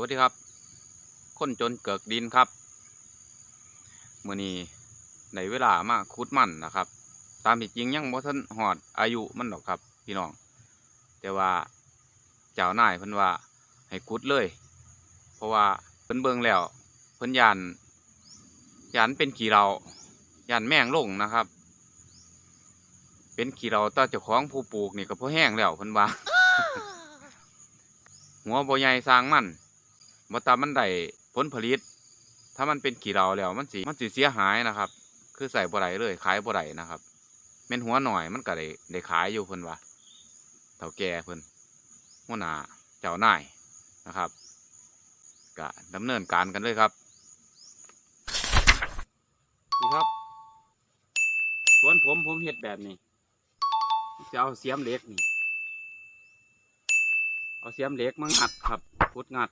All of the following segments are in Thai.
วัสดีครับ คนจนเกิกดินครับมื่อนี้ในเวลามาคุดมันนะครับ ตามที่จริงยังบ่ทันหอดอายุมันหรอกครับ พี่น้อง แต่ว่าเจ้านายเพิ่นว่าให้คุดเลย เพราะว่าเพิ่นเบิ่งแล้วเพิ่นยานยานเป็นขี้เรายานแม่งลงนะครับ เป็นขี้เราต่อเจ้าของผู้ปลูกนี่ก็พอแห้งแล้วเพิ่นว่าหัวบ่ใหญ่สร้างมัน บ่ตามมันได้ผลผลิต ถ้ามันเป็นขี้เราแล้วมันสิมันสิเสียหายนะครับ คือใส่บ่ได้เลย ขายบ่ได้นะครับแม่นหัวหน่อยมันก็ได้ได้ขายอยู่เพิ่นว่าเฒ่าแก่เพิ่นหัวหน้าเจ้านายนะครับก็ดำเนินการกันเลยครับนี่ครับ สวนผมผมเฮ็ดแบบนี้จะเอาเสียมเล็กนี่ เอาเสียมเล็กมางัดครับพุดงัด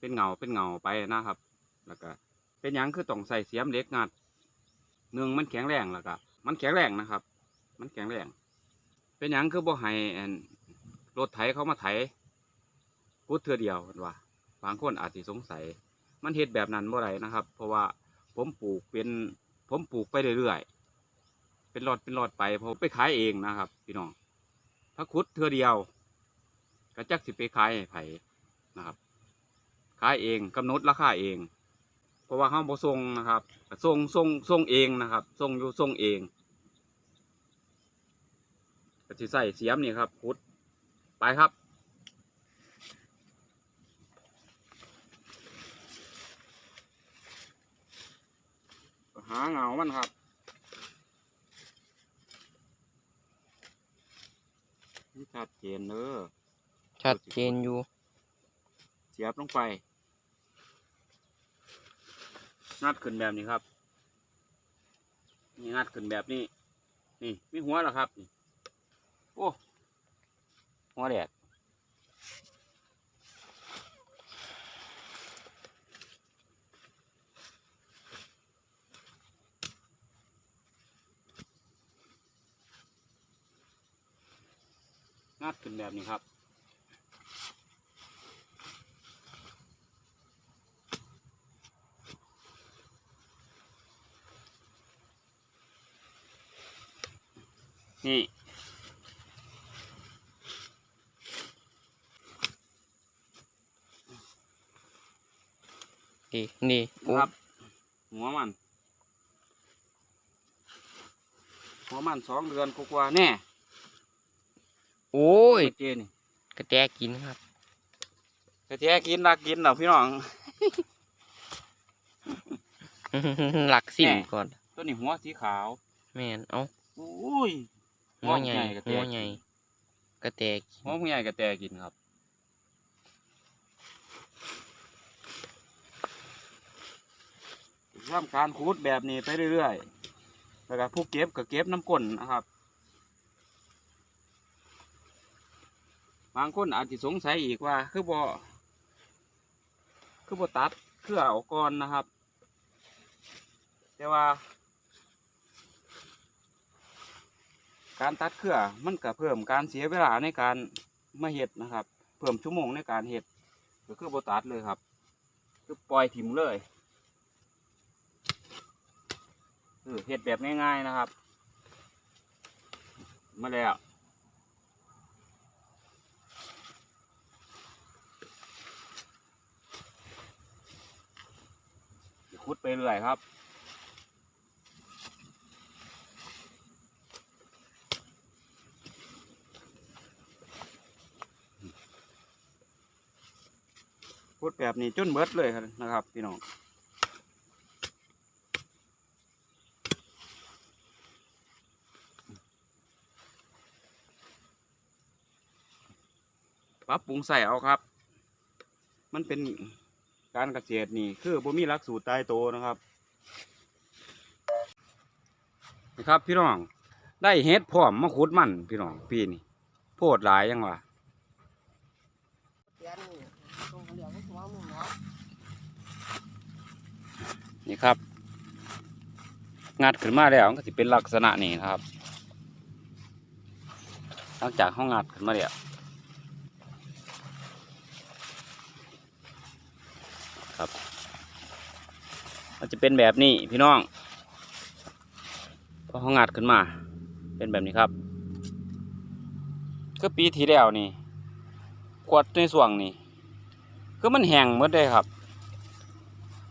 เป็นเงาเป็นเงาไปนะครับ แล้วก็เป็นหยังคือต้องใส่เสียมเล็กงัดหนึ่งมันแข็งแรงแล้วก็มันแข็งแรงนะครับ มันแข็งแรง เป็นหยังคือบ่ให้รถไถเขามาไถพุดเทือเดียวเพิ่นว่าบางคนอาจสิสงสัย มันเฮ็ดแบบนั้นบ่ได้นะครับ เพราะว่าผมปลูกเป็นผมปลูกไปเรื่อยๆเป็นรอดเป็นรอดไปผมไปขายเองนะครับ พี่น้องถ้าขุดเทือเดียวก็จักสิไปขายให้ไผนะครับ ขายเองกำหนดราคาเอง เพราะว่าห้างบ่ส่งนะครับก็ส่งส่งส่งเองนะครับส่งอยู่ส่งเองก็สิใส่เสียมนี่ครับขุดไปครับหาเงามันครับนี่ชัดเจนเนอะชัดเจนอยู่ เสียบลงไป งัดขึ้นแบบนี้ครับ นี่งัดขึ้นแบบนี้ นี่มีหัวแล้วครับโอ้หัวแดดงัดขึ้นแบบนี้ครับ นี่นี่นี่โอ้นะครับ หัวมัน หัวมันสองเดือนกว่าๆแน่โอ้ยเจนี่กระแตกินครับ กระเทียกินรักกินเหรอพี่น้อง หลักสิ่งแน่ก่อน ตัวนี้หัวสีขาว แม่นเอ้าอุ้ย หัวใหญ่กระแตหัวใหญ่กระแตกินหัวผู้ใหญ่กระแตกินครับทำการคูดแบบนี้ไปเรื่อยๆ แล้วก็ผู้เก็บก็เก็บน้ำก้นนะครับ บางคนอาจจะสงสัยอีกว่า คือบ่คือบ่ตัดเครือออกก่อนนะครับ แต่ว่า การตัดเครือมันก็เพิ่มการเสียเวลาในการมาเห็ดนะครับ เพิ่มชั่วโมงในการเห็ดก็คือบ่ตัดเลยครับคือปล่อยถิ่มเลยเออเห็ดแบบง่ายๆนะครับ มาแล้วเดี๋ยวคุดไปเรื่อยครับ พูดแบบนี้จนเบิดเลยนะครับ พี่น้องปรับปรุงใส่เอาครับ มันเป็นการเกษตรนี่ คือบ่มีหลักสูตรตายตัวนะครับนะครับ พี่น้อง ได้เฮ็ดพร้อมมาขุดมันพี่น้องปีนี้โพดหลายยังวะ เดี๋ยวนี่ตรงเหลืองหัวมึงเนาะ นี่ครับ งัดขึ้นมาแล้วมันก็จะเป็นลักษณะนี้นะครับหลังจากห้องงัดขึ้นมาแล้วครับมันจะเป็นแบบนี้พี่น้องพอเขางัดขึ้นมา เป็นแบบนี้ครับคือปีที่แล้วนี่กวดในส่วงนี่คือมันแห้งหมดเลยครับ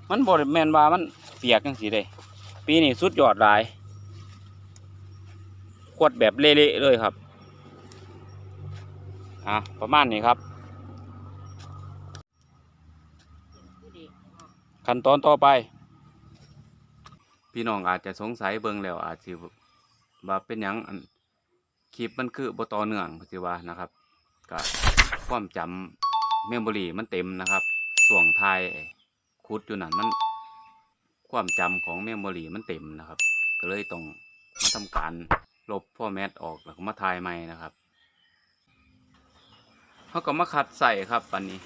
มันบริแมนว่ามันเปียกจังสีเลยปีนี้สุดยอดหลายกวดแบบเละๆเลยครับอะประมาณนี้ครับ ขั้นตอนต่อไป พี่น้องอาจจะสงสัยเบิ่งแล้ว อาจสิว่าเป็นหยังคลิปมันคือบตอเนื่องสิว่านะครับก็ความจำเมมโมรีมันเต็มนะครับ ส่วงไทย คุดอยู่นั่นมันความจำของเมมโมรีมันเต็มนะครับ ก็เลยต้องมาทำการลบฟอร์แมตออกแล้วก็มาถ่ายใหม่นะครับเขาก็มาคัดใส่ครับปันนี้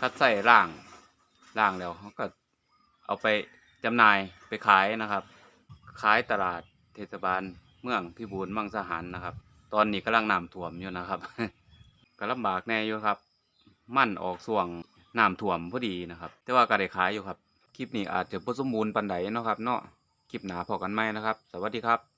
คัดใส่ร่างล่างแล้วเขาก็เอาไปจำหน่ายไปขายนะครับ ขายตลาดเทศบาลเมืองพิบูลมังสาหารนะครับ ตอนนี้กำลังน้ำท่วมอยู่นะครับก็ลำบากแน่อยู่ครับ มั่นออกส่วง น้ำท่วมพอดีนะครับ แต่ว่าก็ได้ขายอยู่ครับ คลิปนี้อาจจะบ่สมบูรณ์ปานใดเนาะครับเนาะคลิปหนาพอกันไหมนะครับ สวัสดีครับ